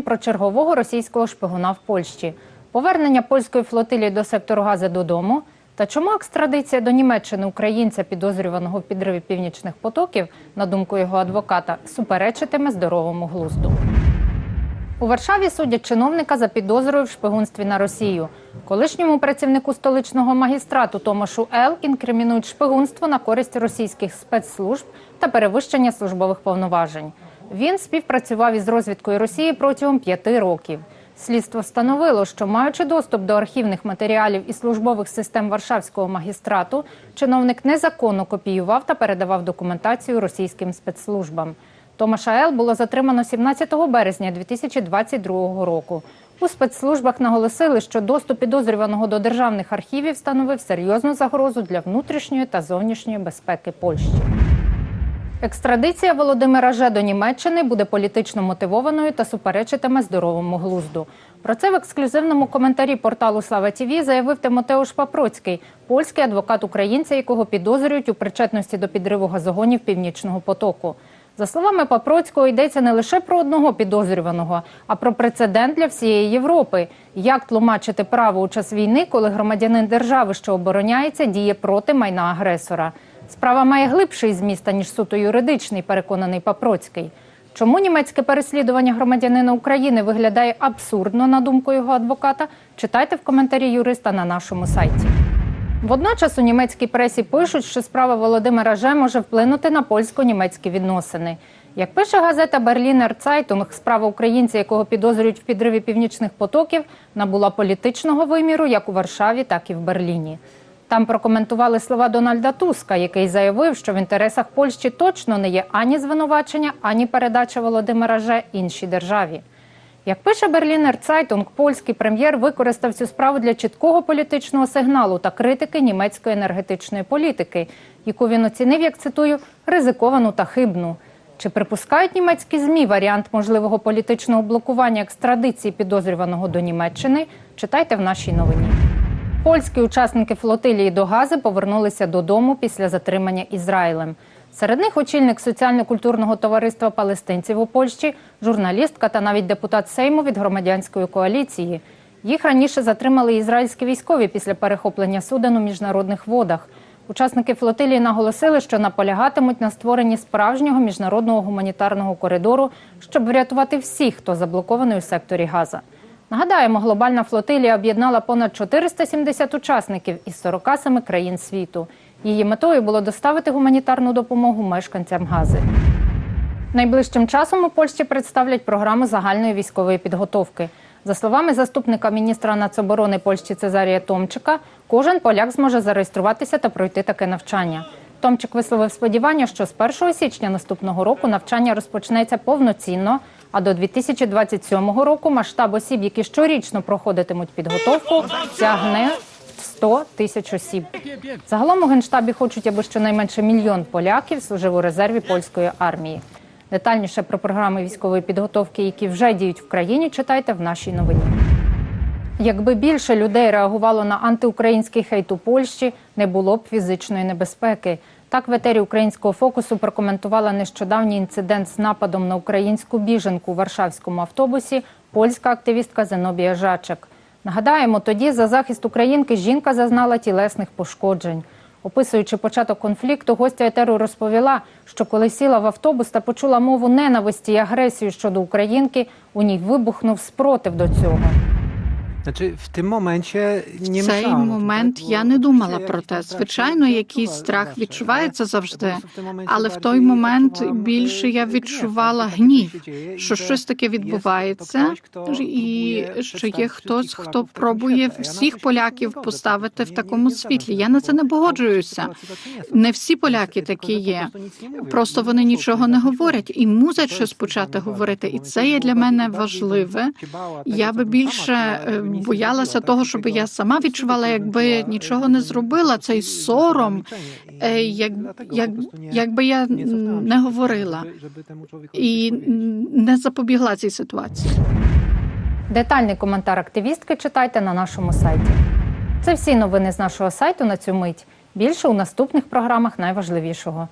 про чергового російського шпигуна в Польщі, повернення польської флотилії до сектору Гази додому та чому екстрадиція до Німеччини українця, підозрюваного в підриві північних потоків, на думку його адвоката, суперечитиме здоровому глузду. У Варшаві судять чиновника за підозрою в шпигунстві на Росію. Колишньому працівнику столичного магістрату Томашу Ел інкримінують шпигунство на користь російських спецслужб та перевищення службових повноважень. Він співпрацював із розвідкою Росії протягом п'яти років. Слідство встановило, що маючи доступ до архівних матеріалів і службових систем Варшавського магістрату, чиновник незаконно копіював та передавав документацію російським спецслужбам. Томаша Ел було затримано 17 березня 2022 року. У спецслужбах наголосили, що доступ підозрюваного до державних архівів становив серйозну загрозу для внутрішньої та зовнішньої безпеки Польщі. Екстрадиція Володимира Же до Німеччини буде політично мотивованою та суперечитиме здоровому глузду. Про це в ексклюзивному коментарі порталу Слава ТІВІ заявив Тимотеуш Папроцький, польський адвокат українця, якого підозрюють у причетності до підриву газогонів Північного потоку. За словами Папроцького, йдеться не лише про одного підозрюваного, а про прецедент для всієї Європи. Як тлумачити право у час війни, коли громадянин держави, що обороняється, діє проти майна агресора? Справа має глибший зміст, ніж суто юридичний, переконаний Папроцький. Чому німецьке переслідування громадянина України виглядає абсурдно, на думку його адвоката? Читайте в коментарі юриста на нашому сайті. Водночас у німецькій пресі пишуть, що справа Володимира Же може вплинути на польсько-німецькі відносини. Як пише газета Берлінер Цайтунг, справа українця, якого підозрюють в підриві північних потоків, набула політичного виміру як у Варшаві, так і в Берліні. Там прокоментували слова Дональда Туска, який заявив, що в інтересах Польщі точно не є ані звинувачення, ані передача Володимира Же іншій державі. Як пише Берлінер Цайтунг, польський прем'єр використав цю справу для чіткого політичного сигналу та критики німецької енергетичної політики, яку він оцінив, як цитую, ризиковану та хибну. Чи припускають німецькі змі варіант можливого політичного блокування екстрадиції підозрюваного до Німеччини? Читайте в нашій новині. Польські учасники флотилії до Гази повернулися додому після затримання Ізраїлем. Серед них очільник соціально-культурного товариства палестинців у Польщі, журналістка та навіть депутат Сейму від громадянської коаліції. Їх раніше затримали ізраїльські військові після перехоплення суден у міжнародних водах. Учасники флотилії наголосили, що наполягатимуть на створенні справжнього міжнародного гуманітарного коридору, щоб врятувати всіх, хто заблокований у секторі Газа. Нагадаємо, глобальна флотилія об'єднала понад 470 учасників із 47 країн світу. Її метою було доставити гуманітарну допомогу мешканцям Гази. Найближчим часом у Польщі представлять програму загальної військової підготовки. За словами заступника міністра нацоборони Польщі Цезарія Томчика, кожен поляк зможе зареєструватися та пройти таке навчання. Томчик висловив сподівання, що з 1 січня наступного року навчання розпочнеться повноцінно, а до 2027 року масштаб осіб, які щорічно проходитимуть підготовку, сягне 100 тисяч осіб. Загалом у генштабі хочуть, аби щонайменше мільйон поляків служив у резерві польської армії. Детальніше про програми військової підготовки, які вже діють в країні, читайте в нашій новині. Якби більше людей реагувало на антиукраїнський хейт у Польщі, не було б фізичної небезпеки. Так в етері українського фокусу прокоментувала нещодавній інцидент з нападом на українську біженку у варшавському автобусі польська активістка Зенобія Жачек. Нагадаємо, тоді за захист українки жінка зазнала тілесних пошкоджень. Описуючи початок конфлікту, гостя етеру розповіла, що коли сіла в автобус та почула мову ненависті і агресію щодо українки, у ній вибухнув спротив до цього. В цей момент я не думала про те. Звичайно, якийсь страх відчувається ale завжди. Але в той момент більше я відчувала гнів, що щось таке відбувається, і що є хтось, хто пробує всіх поляків поставити в такому світлі. Я на це не погоджуюся. Не всі поляки такі є. Просто вони нічого не говорять і мусять To щось почати говорити. І це є для мене важливе. Я би більше боялася того, щоб я сама відчувала, якби нічого не зробила, цей сором. Е, як, як, якби я не говорила і не запобігла цій ситуації. Детальний коментар активістки читайте на нашому сайті. Це всі новини з нашого сайту на цю мить. Більше у наступних програмах найважливішого.